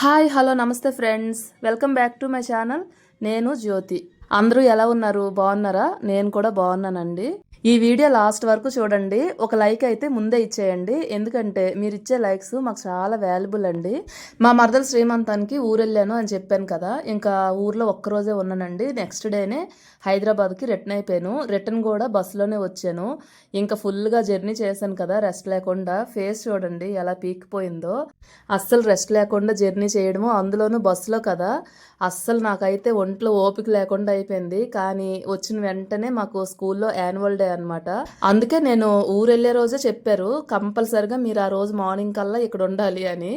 Hi hello నమస్తే friends. Welcome back to my channel. నేను జ్యోతి. అందరూ ఎలా ఉన్నారు? బాగున్నారా? నేను కూడా బాగున్నానండి. ఈ వీడియో లాస్ట్ వరకు చూడండి. ఒక లైక్ అయితే ముందే ఇచ్చేయండి. ఎందుకంటే మీరు ఇచ్చే లైక్స్ మాకు చాలా వాల్యుబుల్ అండి. మా మరదల శ్రీమంతానికి ఊరు వెళ్ళాను అని చెప్పాను కదా. ఇంకా ఊర్లో ఒక్కరోజే ఉన్నానండి. నెక్స్ట్ డేనే హైదరాబాద్కి రిటర్న్ అయిపోయాను. రిటర్న్ కూడా బస్సులోనే వచ్చాను. ఇంకా ఫుల్గా జర్నీ చేశాను కదా. రెస్ట్ లేకుండా ఫేస్ చూడండి ఎలా పీకిపోయిందో అస్సలు రెస్ట్ లేకుండా జర్నీ చేయడము అందులోనూ బస్సులో కదా. అస్సలు నాకైతే ఒంట్లో ఓపిక లేకుండా అయిపోయింది. కానీ వచ్చిన వెంటనే మాకు స్కూల్లో యాన్యువల్ డే అనమాట అందుకే నేను ఊరు వెళ్ళే రోజే చెప్పారు కంపల్సరిగా మీరు ఆ రోజు మార్నింగ్ కల్లా ఇక్కడ ఉండాలి అని.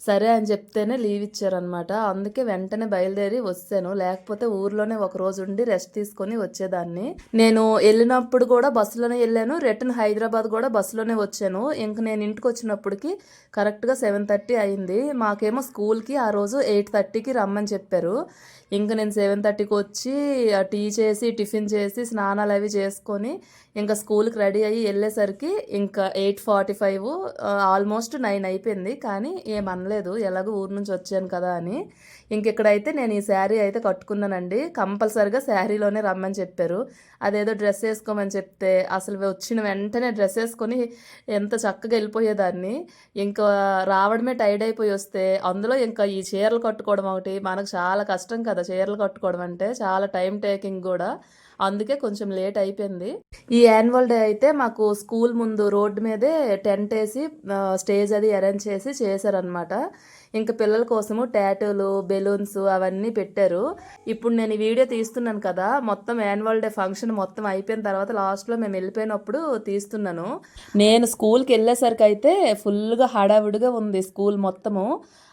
సరే అని చెప్తేనే లీవ్ ఇచ్చారనమాట అందుకే వెంటనే బయలుదేరి వచ్చాను. లేకపోతే ఊర్లోనే ఒక రోజు ఉండి రెస్ట్ తీసుకొని వచ్చేదాన్ని. నేను వెళ్ళినప్పుడు కూడా బస్సులోనే వెళ్ళాను. రిటర్న్ హైదరాబాద్ కూడా బస్సులోనే వచ్చాను. ఇంక నేను ఇంటికి వచ్చినప్పటికి కరెక్ట్గా సెవెన్ థర్టీ అయింది. మాకేమో స్కూల్కి ఆ రోజు ఎయిట్ థర్టీకి రమ్మని చెప్పారు. ఇంకా నేను సెవెన్ థర్టీకి వచ్చి టీ చేసి టిఫిన్ చేసి స్నానాలు అవి చేసుకొని ఇంకా స్కూల్కి రెడీ అయ్యి వెళ్ళేసరికి ఇంకా eight forty five almost nine అయిపోయింది. కానీ ఏమన్నా అనలేదు ఎలాగో ఊరు నుంచి వచ్చాను కదా అని. ఇంకెక్కడైతే నేను ఈ శారీ అయితే కట్టుకున్నానండి. కంపల్సరిగా శారీలోనే రమ్మని చెప్పారు. అదేదో డ్రెస్ వేసుకోమని చెప్తే అసలు వచ్చిన వెంటనే డ్రెస్ వేసుకొని ఎంత చక్కగా వెళ్ళిపోయేదాన్ని. ఇంకా రావడమే టైర్డ్ అయిపోయి వస్తే అందులో ఇంకా ఈ చీరలు కట్టుకోవడం ఒకటి మనకు చాలా కష్టం కదా చీరలు కట్టుకోవడం అంటే. చాలా టైం టేకింగ్ కూడా. అందుకే కొంచెం లేట్ అయిపోయింది. ఈ యాన్యువల్ డే అయితే మాకు స్కూల్ ముందు రోడ్డు మీదే టెంట్ వేసి స్టేజ్ అది అరేంజ్ చేసి చేశారనమాట ఇంకా పిల్లల కోసము టాటూలు బెలూన్స్ అవన్నీ పెట్టారు. ఇప్పుడు నేను ఈ వీడియో తీస్తున్నాను కదా మొత్తం యాన్యువల్ డే ఫంక్షన్ మొత్తం అయిపోయిన తర్వాత లాస్ట్లో మేము వెళ్ళిపోయినప్పుడు తీస్తున్నాను. నేను స్కూల్కి వెళ్ళేసరికి అయితే ఫుల్గా హడావిడిగా ఉంది స్కూల్ మొత్తము.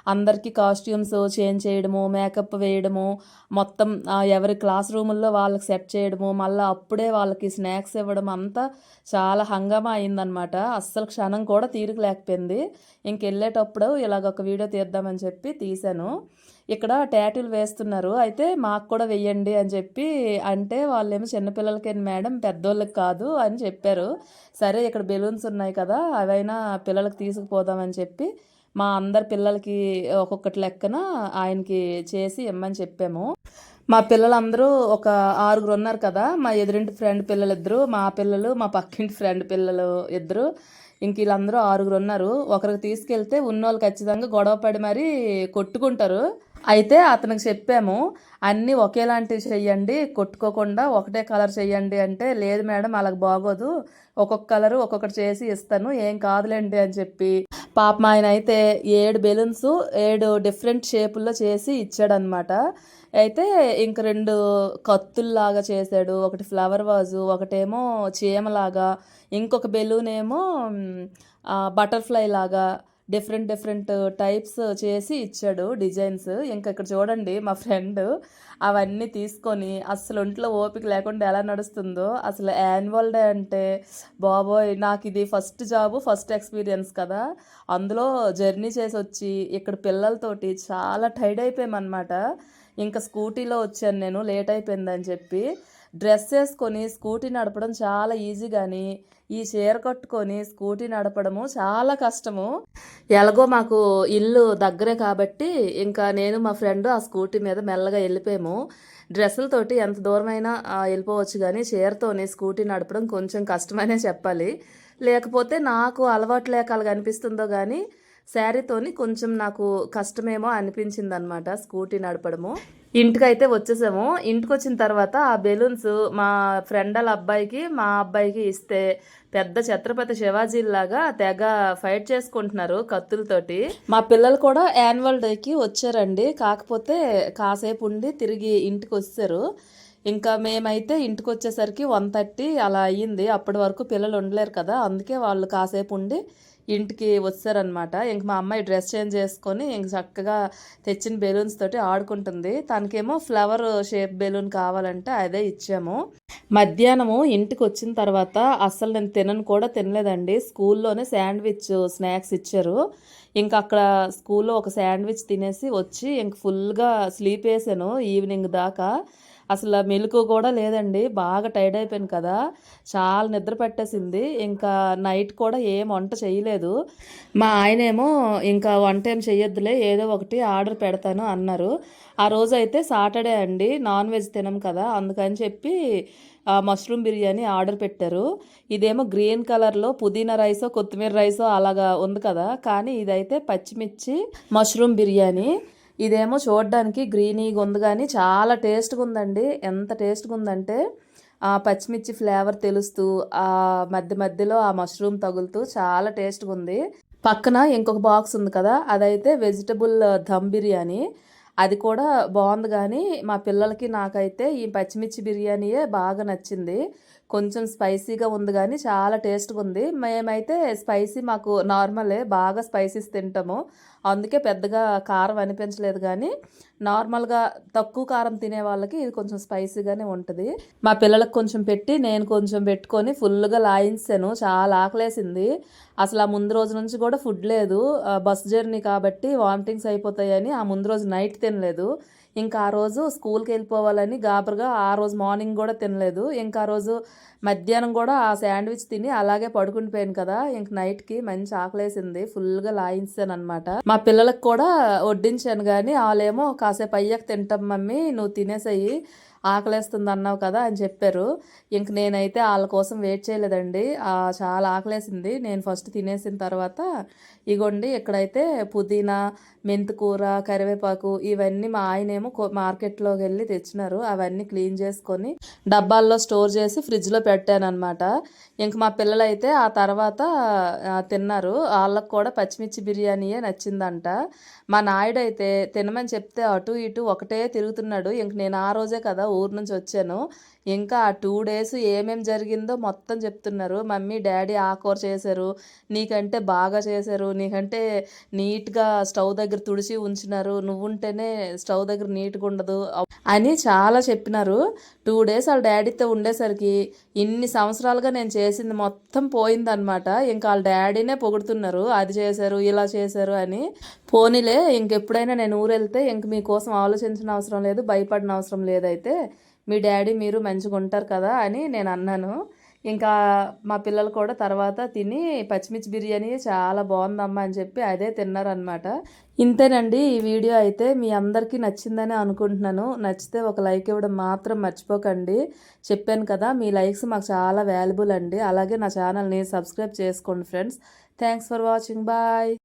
అందరికీ కాస్ట్యూమ్స్ చేంజ్ చేయడము మేకప్ వేయడము మొత్తం ఎవరి క్లాస్ రూముల్లో వాళ్ళకి సెట్ చేయడము మళ్ళీ అప్పుడే వాళ్ళకి స్నాక్స్ ఇవ్వడం అంతా చాలా హంగామా అయిందనమాట అస్సలు క్షణం కూడా తీరిక లేకపోయింది. ఇంకెళ్ళేటప్పుడు ఇలాగ ఒక వీడియో తీద్దామని చెప్పి తీశాను. ఇక్కడ ట్యాటూలు వేస్తున్నారు. అయితే మాకు కూడా వెయ్యండి అని చెప్పి అంటే వాళ్ళేమో చిన్నపిల్లలకి మేడం పెద్దోళ్ళకి కాదు అని చెప్పారు. సరే ఇక్కడ బెలూన్స్ ఉన్నాయి కదా అవైనా పిల్లలకి తీసుకుపోదామని చెప్పి మా అందరి పిల్లలకి ఒక్కొక్కటి లెక్కన ఆయనకి చేసి ఇమ్మని చెప్పాము. మా పిల్లలందరూ ఒక ఆరుగురు ఉన్నారు కదా మా ఎదురింటి ఫ్రెండ్ పిల్లలు ఇద్దరు మా పిల్లలు మా పక్కింటి ఫ్రెండ్ పిల్లలు ఇద్దరు ఇంక వీళ్ళందరూ ఆరుగురు ఉన్నారు. ఒకరికి తీసుకెళ్తే ఉన్నోళ్ళు ఖచ్చితంగా గొడవ పడి మరీ కొట్టుకుంటారు. అయితే అతనికి చెప్పాము అన్నీ ఒకేలాంటివి చెయ్యండి కొట్టుకోకుండా ఒకటే కలర్ చెయ్యండి అంటే లేదు మేడం అలాగ బాగోదు ఒక్కొక్క కలరు ఒక్కొక్కటి చేసి ఇస్తాను ఏం కాదులేండి అని చెప్పి పాపం ఆయన అయితే ఏడు బెలూన్స్ ఏడు డిఫరెంట్ షేపుల్లో చేసి ఇచ్చాడనమాట అయితే ఇంక రెండు కత్తుల్లాగా చేశాడు ఒకటి ఫ్లవర్ వాజు ఒకటేమో చీమలాగా ఇంకొక బెలూన్ ఏమో బటర్ఫ్లై లాగా డిఫరెంట్ డిఫరెంట్ టైప్స్ చేసి ఇచ్చాడు డిజైన్స్. ఇంకా ఇక్కడ చూడండి మా ఫ్రెండ్ అవన్నీ తీసుకొని అసలు ఒంట్లో ఓపిక లేకుండా ఎలా నడుస్తుందో. అసలు యాన్యువల్ డే అంటే బాబోయ్ నాకు ఇది ఫస్ట్ జాబ్ ఫస్ట్ ఎక్స్పీరియన్స్ కదా. అందులో జర్నీ చేసి వచ్చి ఇక్కడ పిల్లలతోటి చాలా టైర్డ్ అయిపోయామన్నమాట. ఇంకా స్కూటీలో వచ్చాను నేను లేట్ అయిపోయిందని చెప్పి. డ్రెస్ వేసుకొని స్కూటీ నడపడం చాలా ఈజీ కానీ ఈ చీర కట్టుకొని స్కూటీ నడపడము చాలా కష్టము. ఎలాగో మాకు ఇల్లు దగ్గరే కాబట్టి ఇంకా నేను మా ఫ్రెండ్ ఆ స్కూటీ మీద మెల్లగా వెళ్ళిపోయాము. డ్రెస్సులతోటి ఎంత దూరమైనా వెళ్ళిపోవచ్చు కానీ చీరతోనే స్కూటీ నడపడం కొంచెం కష్టమనే చెప్పాలి. లేకపోతే నాకు అలవాటు లేక అలాగ అనిపిస్తుందో కానీ శారీతోని కొంచెం నాకు కష్టమేమో అనిపించింది అనమాట స్కూటీ నడపడము. ఇంటికైతే వచ్చేసాము. ఇంటికి వచ్చిన తర్వాత ఆ బెలూన్స్ మా ఫ్రెండ్ వాళ్ళ అబ్బాయికి మా అబ్బాయికి ఇస్తే పెద్ద ఛత్రపతి శివాజీ లాగా తెగ ఫైట్ చేసుకుంటున్నారు కత్తులతోటి. మా పిల్లలు కూడా యాన్యువల్ డేకి వచ్చారండి. కాకపోతే కాసేపు ఉండి తిరిగి ఇంటికి వచ్చారు ఇంకా మేమైతే ఇంటికి వచ్చేసరికి వన్ థర్టీ అలా అయ్యింది. అప్పటి వరకు పిల్లలు ఉండలేరు కదా. అందుకే వాళ్ళు కాసేపు ఉండి ఇంటికి వచ్చారనమాట ఇంక మా అమ్మాయి డ్రెస్ చేంజ్ చేసుకొని ఇంక చక్కగా తెచ్చిన బెలూన్స్ తోటి ఆడుకుంటుంది. తనకేమో ఫ్లవర్ షేప్ బెలూన్ కావాలంటే అదే ఇచ్చాము. మధ్యాహ్నము ఇంటికి వచ్చిన తర్వాత అసలు నేను తినను కూడా తినలేదండి. స్కూల్లోనే శాండ్విచ్ స్నాక్స్ ఇచ్చారు. ఇంకా అక్కడ స్కూల్లో ఒక శాండ్విచ్ తినేసి వచ్చి ఇంక ఫుల్గా స్లీప్ వేసాను ఈవినింగ్ దాకా. అసలు మెలకు కూడా లేదండి. బాగా టైర్డ్ అయిపోయాను కదా. చాలా నిద్ర పట్టేసింది. ఇంకా నైట్ కూడా ఏం వంట చేయలేదు. మా ఆయనేమో ఇంకా వంట ఏం చెయ్యొద్దులే ఏదో ఒకటి ఆర్డర్ పెడతాను అన్నారు. ఆ రోజు అయితే సాటర్డే అండి. నాన్ వెజ్ తినం కదా. అందుకని చెప్పి ఆ, మష్రూమ్ బిర్యానీ ఆర్డర్ పెట్టారు. ఇదేమో గ్రీన్ కలర్లో పుదీనా రైసో కొత్తిమీర రైసో అలాగా ఉంది కదా. కానీ ఇదైతే పచ్చిమిర్చి మష్రూమ్ బిర్యానీ. ఇదేమో చూడడానికి గ్రీనీగా ఉంది కానీ చాలా టేస్ట్గా ఉందండి. ఎంత టేస్ట్గా ఉందంటే ఆ పచ్చిమిర్చి ఫ్లేవర్ తెలుస్తూ ఆ మధ్య మధ్యలో ఆ మష్రూమ్ తగులుతూ చాలా టేస్ట్గా ఉంది. పక్కన ఇంకొక బాక్స్ ఉంది కదా అదైతే వెజిటబుల్ ధమ్ బిర్యానీ. అది కూడా బాగుంది కానీ మా పిల్లలకి నాకైతే ఈ పచ్చిమిర్చి బిర్యానీయే బాగా నచ్చింది. కొంచెం స్పైసీగా ఉంది కానీ చాలా టేస్ట్గా ఉంది. మేమైతే స్పైసీ మాకు నార్మలే బాగా స్పైసీస్ తింటాము. అందుకే పెద్దగా కారం అనిపించలేదు కానీ నార్మల్గా తక్కువ కారం తినే వాళ్ళకి ఇది కొంచెం స్పైసీగానే ఉంటుంది. మా పిల్లలకు కొంచెం పెట్టి నేను కొంచెం పెట్టుకొని ఫుల్గా లాయించాను. చాలా ఆకలేసింది. అసలు ఆ ముందు రోజు నుంచి కూడా ఫుడ్ లేదు. బస్ జర్నీ కాబట్టి వామిటింగ్స్ అయిపోతాయని ఆ ముందు రోజు నైట్ తినలేదు. ఇంకా ఆ రోజు స్కూల్కి వెళ్ళిపోవాలని గాబర్గా ఆ రోజు మార్నింగ్ కూడా తినలేదు. ఇంకా ఆ రోజు మధ్యాహ్నం కూడా ఆ శాండ్విచ్ తిని అలాగే పడుకునిపోయాను కదా. ఇంక నైట్కి మంచి ఆకలేసింది. ఫుల్గా లాయించాను అనమాట మా పిల్లలకు కూడా వడ్డించాను కానీ వాళ్ళేమో కాసేపు అయ్యాక తింటాం మమ్మీ నువ్వు తినేసేయి ఆకలేస్తుంది అన్నావు కదా అని చెప్పారు. ఇంక నేనైతే వాళ్ళ కోసం వెయిట్ చేయలేదండి. చాలా ఆకలేసింది. నేను ఫస్ట్ తినేసిన తర్వాత ఇగోండి ఇక్కడైతే పుదీనా మెంతికూర కరివేపాకు ఇవన్నీ మా ఆయనేమో మార్కెట్లోకి వెళ్ళి తెచ్చినారు. అవన్నీ క్లీన్ చేసుకొని డబ్బాల్లో స్టోర్ చేసి ఫ్రిడ్జ్ ఫ్రిడ్జ్లో పెట్టాను అనమాట ఇంక మా పిల్లలైతే ఆ తర్వాత తిన్నారు. వాళ్ళకు కూడా పచ్చిమిర్చి బిర్యానీయే నచ్చిందంట. మా నాయుడు అయితే తినమని చెప్తే అటు ఇటు ఒకటే తిరుగుతున్నాడు. ఇంక నేను ఆ రోజే కదా ఊరు నుంచి వచ్చాను. ఇంకా ఆ టూ డేస్ ఏమేం జరిగిందో మొత్తం చెప్తున్నారు. మమ్మీ డాడీ ఆ కూర చేశారు. నీకంటే బాగా చేశారు. నీకంటే నీట్గా స్టవ్ దగ్గర తుడిచి ఉంచినారు. నువ్వుంటేనే స్టవ్ దగ్గర నీట్గా ఉండదు అని చాలా చెప్పినారు. టూ డేస్ వాళ్ళ డాడీతో ఉండేసరికి ఇన్ని సంవత్సరాలుగా నేను చేసింది మొత్తం పోయిందనమాట ఇంకా వాళ్ళ డాడీనే పొగుడుతున్నారు. అది చేశారు ఇలా చేశారు అని. పోనీలే ఇంకెప్పుడైనా నేను ఊరు వెళ్తే ఇంక మీకోసం ఆలోచించిన అవసరం లేదు భయపడిన అవసరం లేదైతే మీ డాడీ మీరు మంచిగా ఉంటారు కదా అని నేను అన్నాను. ఇంకా మా పిల్లలు కూడా తర్వాత తిని పచ్చిమిర్చి బిర్యానీ చాలా బాగుందమ్మా అని చెప్పి అదే తిన్నారనమాట ఇంతేనండి ఈ వీడియో అయితే మీ అందరికీ నచ్చిందని అనుకుంటున్నాను. నచ్చితే ఒక లైక్ ఇవ్వడం మాత్రం మర్చిపోకండి. చెప్పాను కదా మీ లైక్స్ మాకు చాలా వాల్యుబుల్ అండి. అలాగే నా ఛానల్ని సబ్స్క్రైబ్ చేసుకోండి friends. Thanks for watching. Bye.